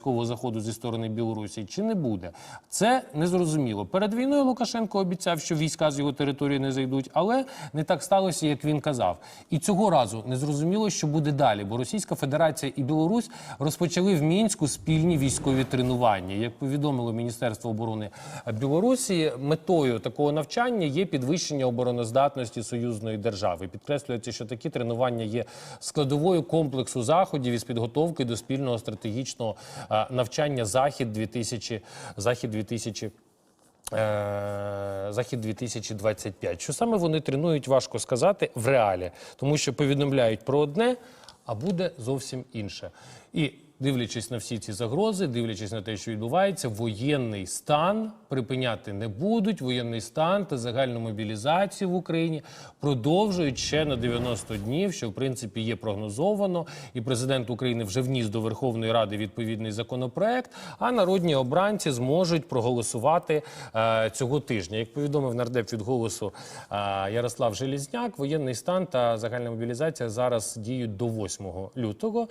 військового заходу зі сторони Білорусі чи не буде. Це незрозуміло. Перед війною Лукашенко обіцяв, що війська з його території не зайдуть, але не так сталося, як він казав. І цього разу незрозуміло, що буде далі, бо Російська Федерація і Білорусь розпочали в мінську спільні військові тренування. Як повідомило Міністерство оборони Білорусі, метою такого навчання є підвищення обороноздатності союзної держави. Підкреслюється, що такі тренування є складовою комплексу заходів із підготовки до спільного стратегічного навчання Захід 2000 Захід 2000 Е, Захід 2025. Що саме вони тренують, важко сказати в реалі, тому що повідомляють про одне, а буде зовсім інше. І дивлячись на всі ці загрози, дивлячись на те, що відбувається, воєнний стан припиняти не будуть. Воєнний стан та загальну мобілізацію в Україні продовжують ще на 90 днів, що в принципі є прогнозовано. І президент України вже вніс до Верховної Ради відповідний законопроект. А народні обранці зможуть проголосувати е, цього тижня. Як повідомив нардеп від голосу е, Ярослав Желізняк, воєнний стан та загальна мобілізація зараз діють до 8 лютого.